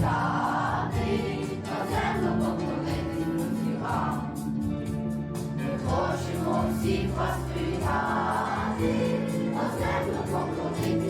сади, на землю поклонити діла. Ми хочемо всіх вас привітати, на землю поклонити.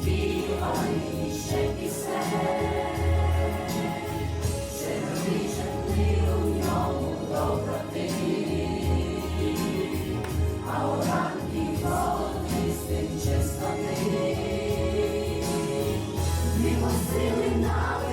співали ще пісень, Сергій житли нам.